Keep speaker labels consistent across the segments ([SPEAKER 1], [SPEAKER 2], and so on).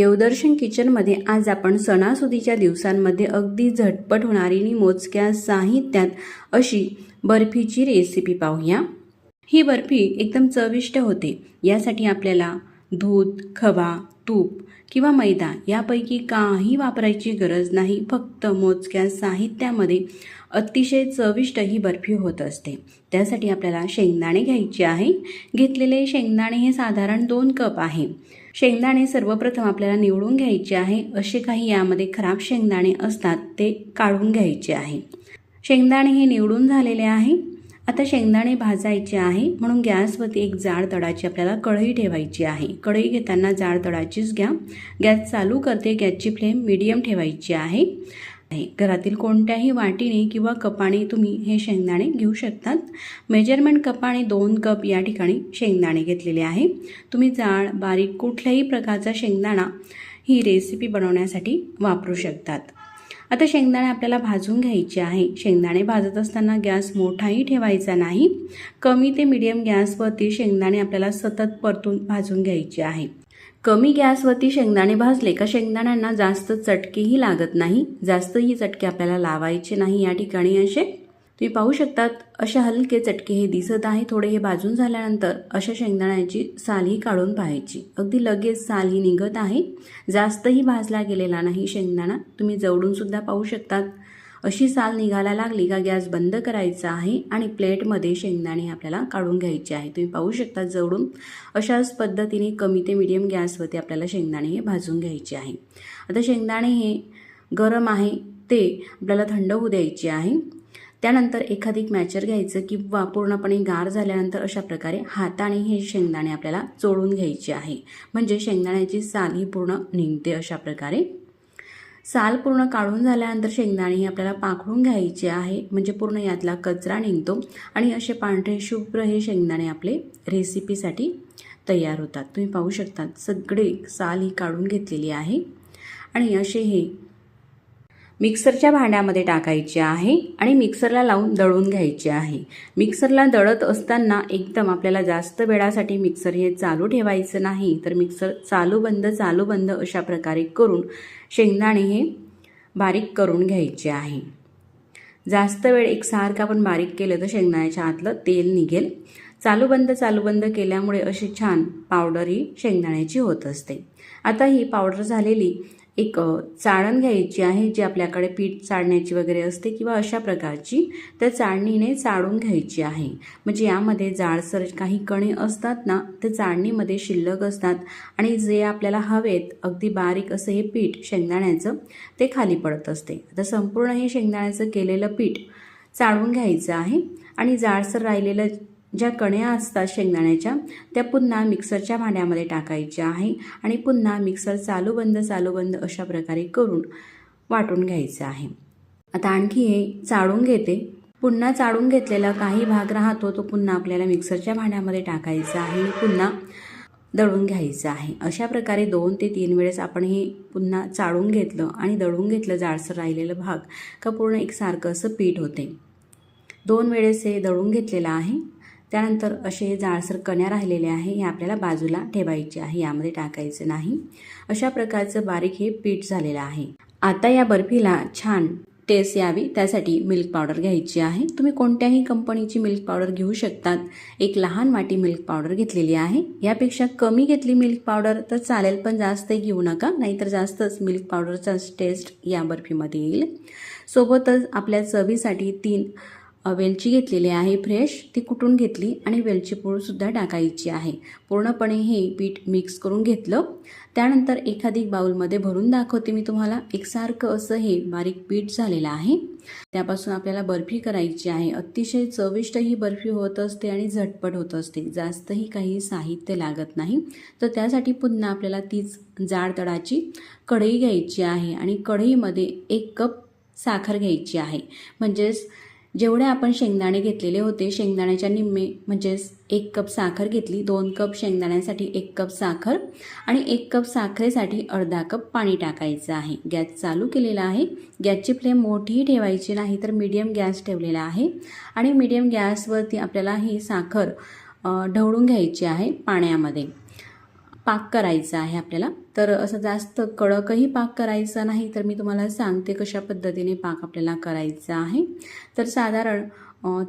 [SPEAKER 1] देवदर्शन किचनमध्ये आज आपण सणासुदीच्या दिवसांमध्ये अगदी झटपट होणारी आणि मोजक्या साहित्यात अशी बर्फीची रेसिपी पाहूया. ही बर्फी एकदम चविष्ट होते. यासाठी आपल्याला दूध खवा तूप किंवा मैदा यापैकी काही वापरायची गरज नाही. फक्त मोजक्या साहित्यामध्ये अतिशय चविष्ट ही बर्फी होत असते. त्यासाठी आपल्याला शेंगदाणे घ्यायचे आहे. घेतलेले शेंगदाणे हे साधारण दोन कप आहे. शेंगदाणे सर्वप्रथम आपल्याला निवडून घ्यायचे आहे. असे काही यामध्ये खराब शेंगदाणे असतात ते काढून घ्यायचे आहे. शेंगदाणे हे निवडून झालेले आहे. आता शेंगदाणे भाजायचे आहे. म्हणून गॅसवरती एक जाड तडाची आपल्याला कढई ठेवायची आहे. कढई घेताना जाड तडाचीच घ्या. गॅस चालू करते गॅसची फ्लेम मीडियम ठेवायची आहे. आहे. घरातील कोणत्याही वाटीने किंवा कपाने तुम्ही हे शेंगदाणे घेऊ शकतात. मेजरमेंट कपाने दोन कप या ठिकाणी शेंगदाणे घेतलेले आहे. तुम्ही जाळ बारीक कुठल्याही प्रकारचा शेंगदाणा ही रेसिपी बनवण्यासाठी वापरू शकतात. आता शेंगदाणे आपल्याला भाजून घ्यायचे आहे. शेंगदाणे भाजत असताना गॅस मोठाही ठेवायचा नाही. कमी ते मिडियम गॅसवरती शेंगदाणे आपल्याला सतत परतून भाजून घ्यायचे आहे. कमी गॅसवरती शेंगदाणे भाजले का शेंगदाण्यांना जास्त चटकेही लागत नाही? जास्तही चटके आपल्याला लावायचे नाही या ठिकाणी असे? तुम्ही पाहू शकतात असे हलके चटके हे दिसत आहे थोडे हे भाजून झाल्यानंतर अशा शेंगदाण्याची सालही काढून पाहायची. अगदी लगेच साल ही निघत आहे. जास्तही भाजला गेलेला नाही शेंगदाणा. तुम्ही जवळून सुद्धा पाहू शकतात. अशी साल निघायला लागली का गॅस बंद करायचा आहे आणि प्लेटमध्ये शेंगदाणे आपल्याला काढून घ्यायचे आहे. तुम्ही पाहू शकता जवळून अशाच पद्धतीने कमी ते मिडियम गॅसवरती आपल्याला शेंगदाणे हे भाजून घ्यायचे आहे. आता शेंगदाणे हे गरम आहे ते आपल्याला थंड होऊ द्यायचे आहे. त्यानंतर एखादी मॅचर घ्यायचं किंवा पूर्णपणे गार झाल्यानंतर अशा प्रकारे हाताने हे शेंगदाणे आपल्याला चोळून घ्यायचे आहे. म्हणजे शेंगदाण्याची साल ही पूर्ण निघते अशा प्रकारे. साल पूर्ण काढून झाल्यानंतर शेंगदाणे हे आपल्याला पाखडून घ्यायची आहे म्हणजे पूर्ण यातला कचरा निघतो. आणि असे पांढरे शुभ्र हे शेंगदाणे आपले रेसिपीसाठी तयार होतात. तुम्ही पाहू शकतात सगळे साल ही काढून घेतलेली आहे. आणि असे हे मिक्सरच्या भांड्यामध्ये टाकायचे आहे आणि मिक्सरला लावून दळून घ्यायचे आहे. मिक्सरला दळत असताना एकदम आपल्याला जास्त वेळासाठी मिक्सर हे चालू ठेवायचं नाही तर मिक्सर चालू बंद चालू बंद अशा प्रकारे करून शेंगदाणे हे बारीक करून घ्यायचे आहे. जास्त वेळ एकसारखं आपण बारीक केलं तर शेंगदाण्याच्या आतलं तेल निघेल. चालू बंद चालू बंद केल्यामुळे अशी छान पावडर ही शेंगदाण्याची होत असते. आता ही पावडर झालेली एक चाळण घ्यायची आहे जी आपल्याकडे पीठ चाळण्याची वगैरे असते किंवा अशा प्रकारची त्या चाळणीने चाळून घ्यायची आहे. म्हणजे यामध्ये जाडसर काही कणे असतात ना ते चाळणीमध्ये शिल्लक असतात आणि जे आपल्याला हवेत अगदी बारीक असं हे पीठ शेंगदाण्याचं ते खाली पडत असते. आता संपूर्ण हे शेंगदाण्याचं केलेलं पीठ चाळून घ्यायचं आहे आणि जाडसर राहिलेलं ज्या कण्या असतात शेंगदाण्याच्या त्या पुन्हा मिक्सरच्या भांड्यामध्ये टाकायच्या आहे आणि पुन्हा मिक्सर चालू बंद चालू बंद अशा प्रकारे करून वाटून घ्यायचं आहे. आता आणखी हे चाळून घेते. पुन्हा चाळून घेतलेला काही भाग राहतो तो पुन्हा आपल्याला मिक्सरच्या भांड्यामध्ये टाकायचा आहे. पुन्हा दळून घ्यायचं आहे. अशा प्रकारे दोन ते तीन वेळेस आपण हे पुन्हा चाळून घेतलं आणि दळून घेतलं जाडसर राहिलेलं भाग का पूर्ण एकसारखं असं पीठ होते. दोन वेळेस हे दळून घेतलेलं आहे. त्यानंतर असे जाळसर कण्या राहिलेले आहे हे आपल्याला बाजूला ठेवायचे आहे यामध्ये टाकायचं नाही. अशा प्रकारचं बारीक हे पीठ झालेलं आहे. आता या बर्फीला छान टेस्ट यावी त्यासाठी मिल्क पावडर घ्यायची आहे. तुम्ही कोणत्याही कंपनीची मिल्क पावडर घेऊ शकतात. एक लहान वाटी मिल्क पावडर घेतलेली आहे. यापेक्षा कमी घेतली मिल्क पावडर तर चालेल पण जास्त घेऊ नका नाहीतर जास्तच मिल्क पावडरचा टेस्ट या बर्फीमध्ये येईल. सोबतच आपल्या चवीसाठी तीन वेलची घेतलेली आहे फ्रेश ती कुटून घेतली आणि वेलची पूडसुद्धा टाकायची आहे. पूर्णपणे हे पीठ मिक्स करून घेतलं. त्यानंतर एखादी बाउलमध्ये भरून दाखवते मी तुम्हाला. एकसारखं असं हे बारीक पीठ झालेलं आहे. त्यापासून आपल्याला बर्फी करायची आहे. अतिशय चविष्ट ही बर्फी होत असते आणि झटपट होत असते. जास्तही काही साहित्य लागत नाही. तर त्यासाठी पुन्हा आपल्याला तीच जाड तडाची कढई घ्यायची आहे आणि कढईमध्ये एक कप साखर घ्यायची आहे. म्हणजेच जेवढे आपण शेंगदाणे घेतलेले होते शेंगदाण्याच्या निम्मे म्हणजेच एक कप साखर घेतली दोन कप शेंगदाण्यासाठी एक कप साखर आणि एक कप साखरेसाठी अर्धा कप पाणी टाकायचं आहे. गॅस चालू केलेला आहे. गॅसची फ्लेम मोठीही ठेवायची नाही तर मीडियम गॅस ठेवलेला आहे आणि मीडियम गॅसवरती आपल्याला ही साखर ढवळून घ्यायची आहे पाण्यामध्ये. पाक करायचा आहे आपल्याला. तर असं जास्त कडकही पाक करायचा नाही तर मी तुम्हाला सांगते कशा पद्धतीने पाक आपल्याला करायचा आहे. तर साधारण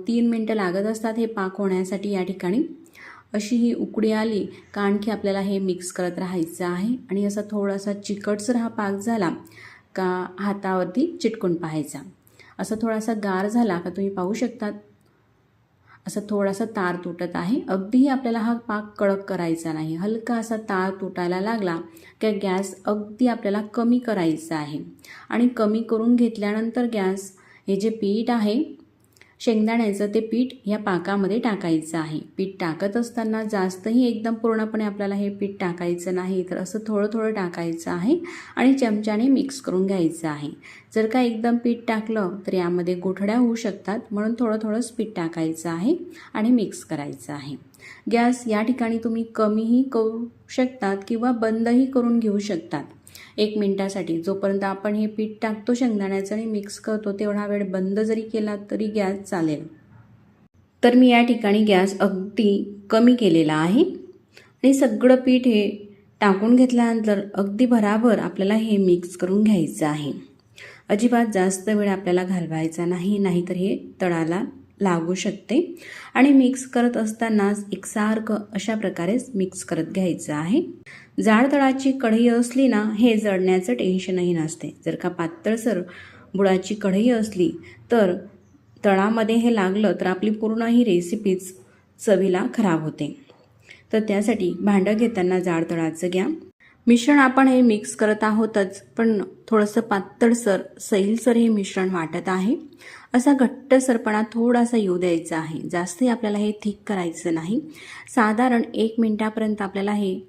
[SPEAKER 1] तीन मिनटं लागत असतात हे पाक होण्यासाठी या ठिकाणी. अशी ही उकडी आली का आणखी आपल्याला हे मिक्स करत राहायचं आहे. आणि असा थोडासा चिकटसर हा पाक झाला का हातावरती चिटकून पाहायचा. असा थोडासा गार झाला का तुम्ही पाहू शकतात. असा थोडासा तार तुटत आहे. अगदीही आपल्याला हा पाक कडक करायचा नाही. हलका असा तार तुटायला लागला की गॅस अगदी आपल्याला कमी करायचा आहे. आणि कमी करून घेतल्यानंतर गॅस हे जे पीठ आहे शेंगदाण्याचं ते पीठ या पाकामध्ये टाकायचं आहे. पीठ टाकत असताना जास्तही एकदम पूर्णपणे आपल्याला हे पीठ टाकायचं नाही तर असं थोडं थोडं टाकायचं आहे आणि चमच्याने मिक्स करून घ्यायचं आहे. जर का एकदम पीठ टाकलं तर यामध्ये गोठड्या होऊ शकतात म्हणून थोडं थोडंच पीठ टाकायचं आहे आणि मिक्स करायचं आहे. गॅस या ठिकाणी तुम्ही कमीही करू शकतात किंवा बंदही करून घेऊ शकतात. एक मिनटासाठी. जोपर्यंत आपण हे पीठ टाकतो शेंगदाण्याचं आणि मिक्स करतो तेवढा वेळ बंद जरी केला तरी गॅस चालेल. तर मी या ठिकाणी गॅस अगदी कमी केलेला आहे. आणि सगळं पीठ हे टाकून घेतल्यानंतर अगदी भराभर आपल्याला हे मिक्स करून घ्यायचं आहे. अजिबात जास्त वेळ आपल्याला घालवायचा नाही नाहीतर हे तळाला लागू शकते. आणि मिक्स करत असतानाच एकसारखं अशा प्रकारेच मिक्स करत घ्यायचं आहे. जाड तळाची कढई असली ना हे जळण्याचं टेन्शनही नसते. जर का पातळसर बुडाची कढई असली तर तळामध्ये हे लागलं तर आपली पूर्ण ही रेसिपीच चवीला खराब होते. तर त्यासाठी भांडं घेताना जाड तळाचं घ्या. मिश्रण आपण हे मिक्स करत आहोतच पण थोडंसं पातळसर सैलसर हे मिश्रण वाटत आहे. असा घट्टसरपणा थोडासा येऊ द्यायचा आहे. जास्तही आपल्याला हे थिक करायचं नाही. साधारण एक मिनटापर्यंत आपल्याला हे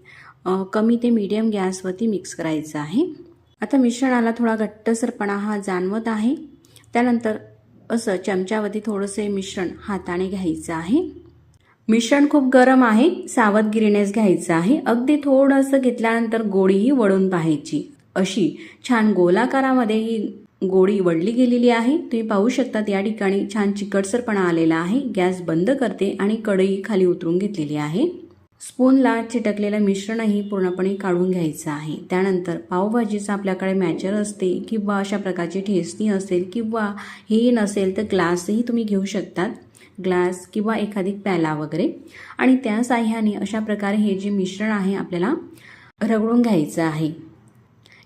[SPEAKER 1] कमी ते मीडियम गॅसवरती मिक्स करायचं आहे. आता मिश्रणाला थोडा घट्टसरपणा हा जाणवत आहे. त्यानंतर असं चमच्यावरती थोडंसं हे मिश्रण हाताने घ्यायचं आहे. मिश्रण खूप गरम आहे सावधगिरीनेच घ्यायचं आहे. अगदी थोडंसं घेतल्यानंतर गोळीही वळून पाहायची. अशी छान गोलाकारामध्ये ही गोळी वडली गेलेली आहे. तुम्ही पाहू शकतात या ठिकाणी छान चिकटसरपणा आलेला आहे. गॅस बंद करते आणि कढई खाली उतरून घेतलेली आहे. स्पूनला चिटकलेलं मिश्रणही पूर्णपणे काढून घ्यायचं आहे. त्यानंतर पावभाजीचं आपल्याकडे मॅचर असते किंवा अशा प्रकारची ठेचणी असेल किंवा हे नसेल तर ग्लासही तुम्ही घेऊ शकतात. ग्लास किंवा एखादी प्याला वगैरे. आणि त्या साह्याने अशा प्रकारे हे जे मिश्रण आहे आपल्याला रगडून घ्यायचं आहे.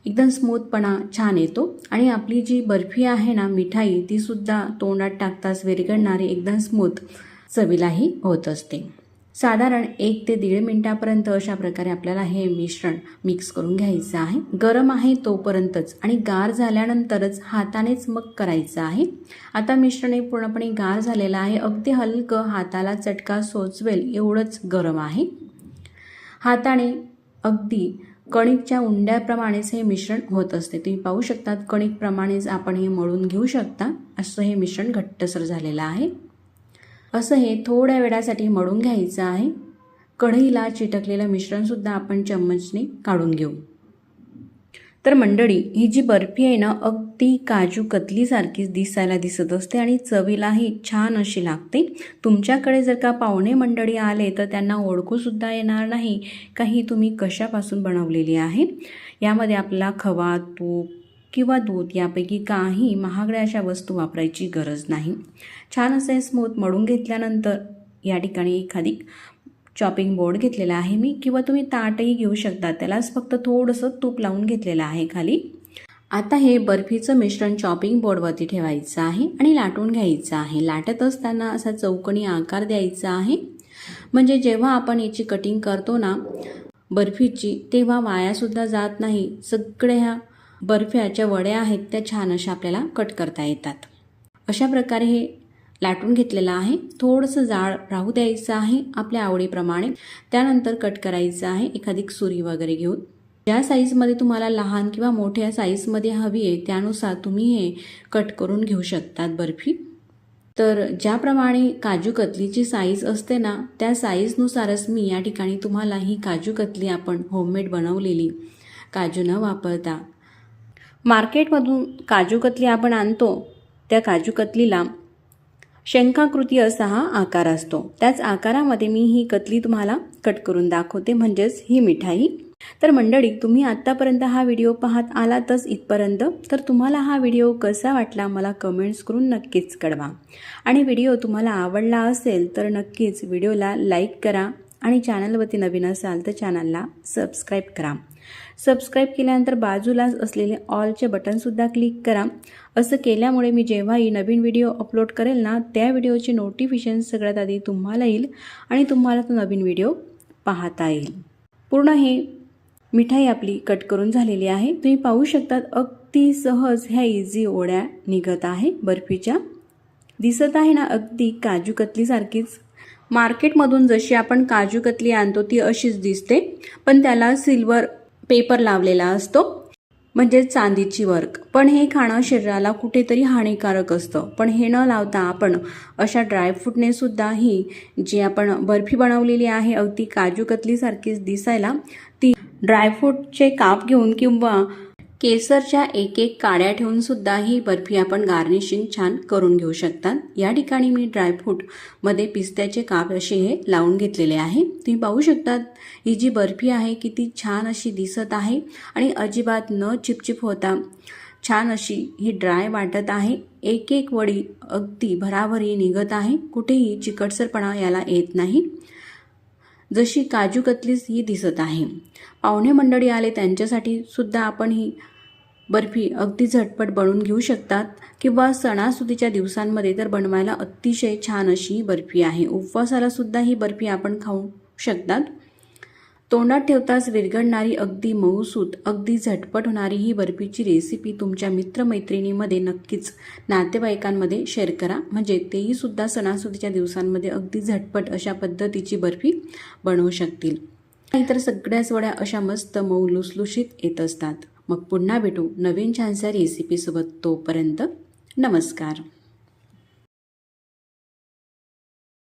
[SPEAKER 1] एकदम स्मूथपणा छान येतो. आणि आपली जी बर्फी आहे ना मिठाई तीसुद्धा तोंडात टाकताच विरघळणारी एकदम स्मूथ चवीलाही होत असते. साधारण एक ते दीड मिनटापर्यंत अशा प्रकारे आपल्याला हे मिश्रण मिक्स करून घ्यायचं आहे. गरम आहे तोपर्यंतच आणि गार झाल्यानंतरच हातानेच मग करायचं आहे. आता मिश्रण हे पूर्णपणे गार झालेलं आहे. अगदी हलकं हाताला चटका सोचवेल एवढंच गरम आहे. हाताने अगदी कणिकच्या उंड्याप्रमाणेच हे मिश्रण होत असते. तुम्ही पाहू शकतात कणिकप्रमाणेच आपण हे मळून घेऊ शकता. असं हे मिश्रण घट्टसर झालेलं आहे. असं हे थोड्या वेळासाठी मळून घ्यायचं आहे. कढईला चिटकलेलं मिश्रणसुद्धा आपण चम्मचने काढून घेऊ. तर मंडळी ही जी बर्फी आहे ना अगदी काजू कतलीसारखीच दिसायला दिसत असते आणि चवीलाही छान अशी लागते. तुमच्याकडे जर का पाहुणे मंडळी आले तर त्यांना ओळखूसुद्धा येणार नाही का ही तुम्ही कशापासून बनवलेली आहे. यामध्ये आपला खवा तूप किंवा दूध यापैकी काही महागड्या अशा वस्तू वापरायची गरज नाही. छान असं हे स्मूथ मळून घेतल्यानंतर या ठिकाणी एखादी चॉपिंग बोर्ड घेतलेला आहे मी किंवा तुम्ही ताटही घेऊ शकता. त्यालाच फक्त थोडंसं तूप लावून घेतलेलं आहे खाली. आता हे बर्फीचं मिश्रण चॉपिंग बोर्डवरती ठेवायचं आहे आणि लाटून घ्यायचं आहे. लाटत असताना असा चौकणी आकार द्यायचा आहे. म्हणजे जेव्हा आपण याची कटिंग करतो ना बर्फीची तेव्हा वायासुद्धा जात नाही. सगळ्या ह्या बर्फ्याच्या वड्या आहेत त्या छान अशा आपल्याला कट करता येतात. अशा प्रकारे हे लाटून घेतलेलं आहे. थोडंसं जाळ राहू द्यायचं आहे आपल्या आवडीप्रमाणे. त्यानंतर कट करायचं आहे एखादी सुरी वगैरे घेऊन. ज्या साईजमध्ये तुम्हाला लहान किंवा मोठ्या साईजमध्ये हवी आहे त्यानुसार तुम्ही हे कट करून घेऊ शकतात बर्फी. तर ज्याप्रमाणे काजू कतलीची साईज असते ना त्या साईजनुसारच मी या ठिकाणी तुम्हाला ही काजू कतली आपण होममेड बनवलेली काजू न वापरता मार्केटमधून काजू कतली आपण आणतो त्या काजू कतलीला शंखाकृती असा हा आकार असतो. त्याच आकारामध्ये मी ही कतली तुम्हाला कट करून दाखवते म्हणजेच ही मिठाई. तर मंडळी तुम्ही आत्तापर्यंत हा व्हिडिओ पाहत आलातच इथपर्यंत. तर तुम्हाला हा व्हिडिओ कसा वाटला मला कमेंट्स करून नक्कीच कळवा. आणि व्हिडिओ तुम्हाला आवडला असेल तर नक्कीच व्हिडिओला लाईक करा. आणि चॅनलवरती नवीन असाल तर चॅनलला सबस्क्राईब करा. सबस्क्राईब केल्यानंतर बाजूलाच असलेले ऑलचे बटनसुद्धा क्लिक करा. असं केल्यामुळे मी जेव्हाही नवीन व्हिडिओ अपलोड करेल ना त्या व्हिडिओचे नोटिफिकेशन सगळ्यात आधी तुम्हाला येईल आणि तुम्हाला तो नवीन व्हिडिओ पाहता येईल. पूर्ण हे मिठाई आपली कट करून झालेली आहे. तुम्ही पाहू शकतात अगदी सहज ह्या इझी ओढ्या निघत आहे बर्फीच्या. दिसत आहे ना अगदी काजू कतलीसारखीच मार्केटमधून जशी आपण काजू कतली आणतो ती अशीच दिसते. पण त्याला सिल्वर पेपर लावलेला असतो म्हणजे चांदीची वर्क. पण हे खाणं शरीराला कुठेतरी हानिकारक असतं. पण हे न लावता आपण अशा ड्रायफ्रूटने सुद्धा ही जी आपण बर्फी बनवलेली आहे अगदी काजू कतलीसारखीच दिसायला ती ड्रायफ्रूटचे काप घेऊन किंवा केसरच्या एक एक काड्या ठेवून सुद्धा ही बर्फी आपण गार्निशिंग छान करून घेऊ शकतात. या ठिकाणी मी ड्रायफ्रूटमध्ये पिस्त्याचे काप असे हे लावून घेतलेले आहे. तुम्ही पाहू शकतात ही जी बर्फी आहे किती छान अशी दिसत आहे आणि अजिबात न चिपचिप होता छान अशी ही ड्राय वाटत आहे. एक एक वडी अगदी भराभरी निघत आहे. कुठेही चिकटसरपणा याला येत नाही. जशी काजूकतलीच ही दिसत आहे. पाहुणे मंडळी आले त्यांच्यासाठी सुद्धा आपण ही बर्फी अगदी झटपट बनवून घेऊ शकतात किंवा सणासुदीच्या दिवसांमध्ये तर बनवायला अतिशय छान अशी ही बर्फी आहे. उपवासाला सुद्धा ही बर्फी आपण खाऊ शकतात. तोंडात ठेवताच विरघळणारी अगदी मऊसूत अगदी झटपट होणारी ही बर्फीची रेसिपी तुमच्या मित्रमैत्रिणीमध्ये नक्कीच नातेवाईकांमध्ये शेअर करा. म्हणजे तेही सुद्धा सणासुदीच्या दिवसांमध्ये अगदी झटपट अशा पद्धतीची बर्फी बनवू शकतील. नाहीतर सगळ्याच वड्या अशा मस्त मऊ लुसलुशीत येत असतात. मग पुन्हा भेटू नवीन छानशा रेसिपीसोबत तोपर्यंत नमस्कार.